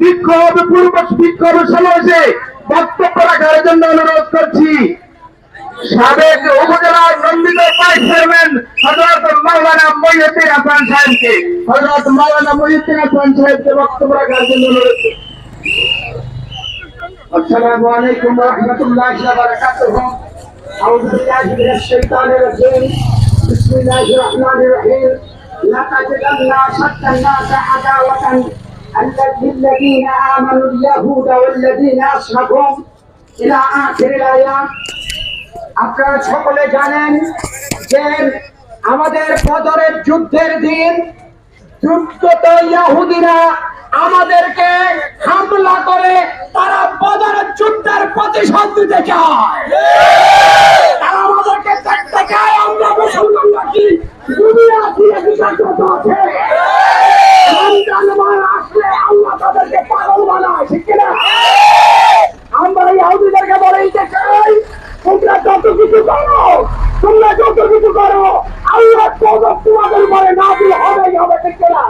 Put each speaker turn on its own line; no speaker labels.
বিক্ষোভ পূর্ব বিক্ষোভ সমাবেশে বক্তব্য রাখার জন্য অনুরোধ করছি সাবেক উপজেলার নন্দিত ভাইস চেয়ারম্যান হজরত মাওলানা মহিউদ্দিন হাসান সাহেবকে হজরত মাওলানা মহিউদ্দিন হাসান সাহেবকে বক্তব্য রাখার জন্য অনুরোধ করছি السلام عليكم ورحمة الله وبركاته أعوذ بالله من الشيطان الرجيم بسم الله الرحمن الرحيم لتجدن أشد الناس عداوة للذين آمنوا اليهود والذين أشركوا إلى آخر الآيات আপনারা সকলে জানেন যে আমাদের বদরের যুদ্ধের দিন যুদ্ধত ইয়াহুদিরা আমাদেরকে হামলা করে তারা বদরের যুদ্ধের প্রতিশোধ দিতে চায় তারা আমাদেরকে দেখতে চায় আমরা মুসলমান নাকি দুনিয়া বানায় ঠিক কিনা? আমরা ইহুদিদেরকে বলে দিতে চাই, তোমরা যত কিছু করো, তোমরা যত কিছু করো, আল্লাহ তোমাদের উপরে নাজিল হবে হবে ঠিক না